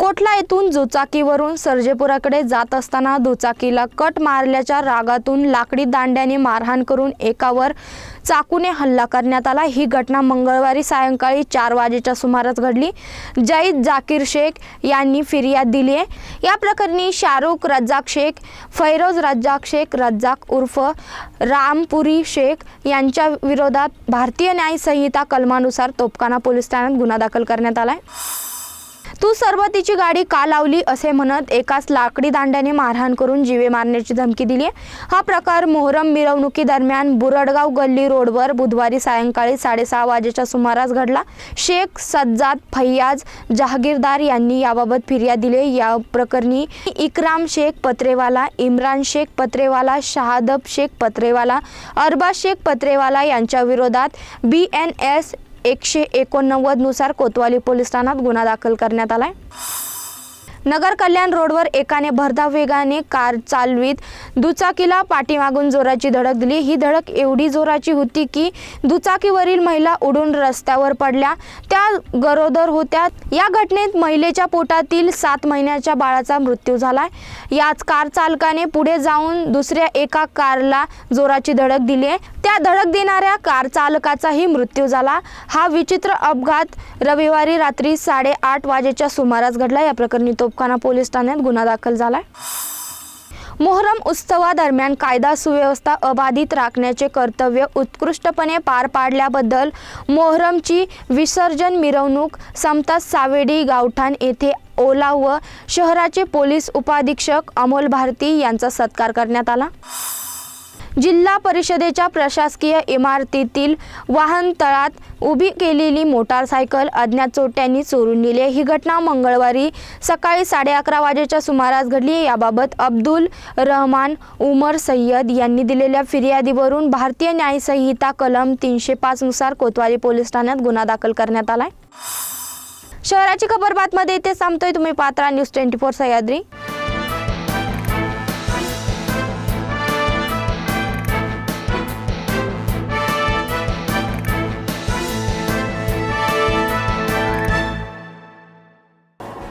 कोटला येथून दुचाकीवरून सर्जेपुराकडे जात असताना दुचाकीला कट मारल्याच्या रागातून लाकडी दांड्याने मारहाण करून एकावर चाकूने हल्ला करण्यात आला. ही घटना मंगळवारी सायंकाळी चार वाजेच्या सुमारास घडली. जईद जाकीर शेख यांनी फिर्याद दिली आहे. या प्रकरणी शाहरुख रज्जाक शेख फैरोज रज्जाक शेख रज्जाक उर्फ रामपुरी शेख यांच्या विरोधात भारतीय न्यायसंहिता कलमानुसार तोपखाना पोलीस ठाण्यात गुन्हा दाखल करण्यात आला आहे तू सरबतीची गाडी का लावली असे म्हणत एकाच लाकडी दांड्याने मारहाण करून जीवे मारण्याची धमकी दिली हा प्रकार मोहरम मिरवणुकीदरम्यान बुरडगाव गल्ली रोडवर बुधवारी सायंकाळी साडेसहा वाजेच्या सुमारास घडला. शेख सज्जाद फैयाज जहागीरदार यांनी याबाबत फिर्याद दिली या प्रकरणी इकराम शेख पत्रेवाला इम्रान शेख पत्रेवाला शहादब शेख पत्रेवाला अरबा शेख पत्रेवाला यांच्या विरोधात बी एन एस एकशे एकोणनव्वदनुसार कोतवाली पोलीस ठाण्यात गुन्हा दाखल करण्यात आला आहे नगर कल्याण रोडवर एकाने भरधाव वेगाने कार चालवीत दुचाकीला पाठीमागून जोराची धडक दिली. ही धडक एवढी जोराची होती की दुचाकीवरील महिला उडून रस्त्यावर पडल्या. त्या गरोदर होत्या. या घटनेत महिलेच्या पोटातील सात महिन्याच्या बाळाचा मृत्यू झाला. याच कार चालकाने पुढे जाऊन दुसऱ्या एका कारला जोराची धडक दिली आहे. त्या धडक देणाऱ्या कार चालकाचाही मृत्यू झाला. हा विचित्र अपघात रविवारी रात्री साडेआठ वाजेच्या सुमारास घडला. या प्रकरणी तोपखाना पोलीस ठाण्यात गुन्हा दाखल झालाय. मोहरम उत्सवादरम्यान कायदा सुव्यवस्था अबाधित राखण्याचे कर्तव्य उत्कृष्टपणे पार पाडल्याबद्दल मोहरमची विसर्जन मिरवणूक समता सावेडी गावठाण येथे ओला व शहराचे पोलीस उपाधीक्षक अमोल भारती यांचा सत्कार करण्यात आला. जिल्हा परिषदेच्या प्रशासकीय इमारतीतील वाहनतळात उभी केलेली मोटारसायकल अज्ञात चोट्यांनी चोरून नेली ही घटना मंगळवारी सकाळी साडे अकरा वाजेच्या सुमारास घडली याबाबत अब्दुल रहमान उमर सय्यद यांनी दिलेल्या फिर्यादीवरून भारतीय न्यायसंहिता कलम तीनशे पाचनुसार कोतवाली पोलीस ठाण्यात गुन्हा दाखल करण्यात आलाय. शहराची खबर बातमध्ये इथे सांगतोय तुम्ही Patra news twenty four Sahyadri.